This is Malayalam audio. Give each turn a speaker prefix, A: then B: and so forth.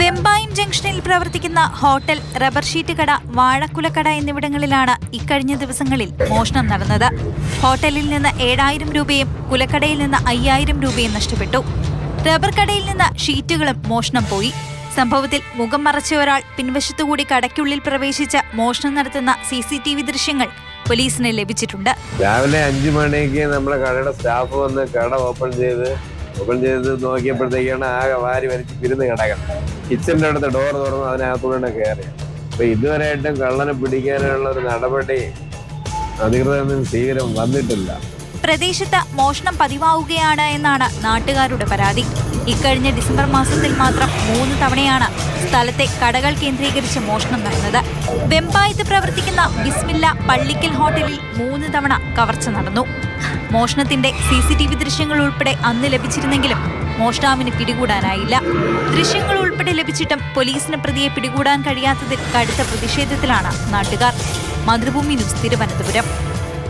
A: വെമ്പായം ജംഗ്ഷനിൽ പ്രവർത്തിക്കുന്ന ഹോട്ടൽ റബ്ബർ ഷീറ്റ് കട വാഴക്കുലക്കട എന്നിവിടങ്ങളിലാണ് ഇക്കഴിഞ്ഞ ദിവസങ്ങളിൽ മോഷണം നടന്നത്. ഹോട്ടലിൽ നിന്ന് ഏഴായിരം രൂപയും കുലക്കടയിൽ നിന്ന് അയ്യായിരം രൂപയും നഷ്ടപ്പെട്ടു. റബ്ബർ കടയിൽ നിന്ന് ഷീറ്റുകളും മോഷണം പോയി. സംഭവത്തിൽ മുഖം മറച്ച ഒരാൾ പിൻവശത്തുകൂടി കടയ്ക്കുള്ളിൽ പ്രവേശിച്ച് മോഷണം നടത്തുന്ന സി സി ടി വി ദൃശ്യങ്ങൾ പോലീസിന് ലഭിച്ചിട്ടുണ്ട്.
B: രാവിലെ അഞ്ചു മണിക്ക് നമ്മുടെ കടയുടെ സ്റ്റാഫ് വന്ന് കട ഓപ്പൺ ചെയ്ത് ഓപ്പൺ ചെയ്ത് നോക്കിയപ്പോഴത്തേക്കാണ് ആകെ വാരി വലിച്ച് പിരുന്ന് കിടക്കണം കിച്ചന്റെ അടുത്ത് ഡോർ തുറന്ന് അതിനകത്തുകൂടെ കയറി അപ്പൊ ഇതുവരെയായിട്ടും കള്ളനെ പിടിക്കാനുള്ള ഒരു നടപടി അധികൃതരൊന്നും സ്വീകരം വന്നിട്ടില്ല.
A: പ്രദേശത്ത് മോഷണം പതിവാവുകയാണ് എന്നാണ് നാട്ടുകാരുടെ പരാതി. ഇക്കഴിഞ്ഞ ഡിസംബർ മാസത്തിൽ മാത്രം മൂന്ന് തവണയാണ് സ്ഥലത്തെ കടകൾ കേന്ദ്രീകരിച്ച് മോഷണം നടന്നത്. വെമ്പായത്ത് പ്രവർത്തിക്കുന്ന ബിസ്മില്ല പള്ളിക്കൽ ഹോട്ടലിൽ മൂന്ന് തവണ കവർച്ച നടന്നു. മോഷണത്തിന്റെ സി സി ടി വി ദൃശ്യങ്ങൾ ഉൾപ്പെടെ അന്ന് ലഭിച്ചിരുന്നെങ്കിലും മോഷ്ടാവിന് പിടികൂടാനായില്ല. ദൃശ്യങ്ങൾ ഉൾപ്പെടെ ലഭിച്ചിട്ടും പോലീസിന് പ്രതിയെ പിടികൂടാൻ കഴിയാത്തതിൽ കടുത്ത പ്രതിഷേധത്തിലാണ് നാട്ടുകാർ. മാതൃഭൂമി ന്യൂസ് തിരുവനന്തപുരം.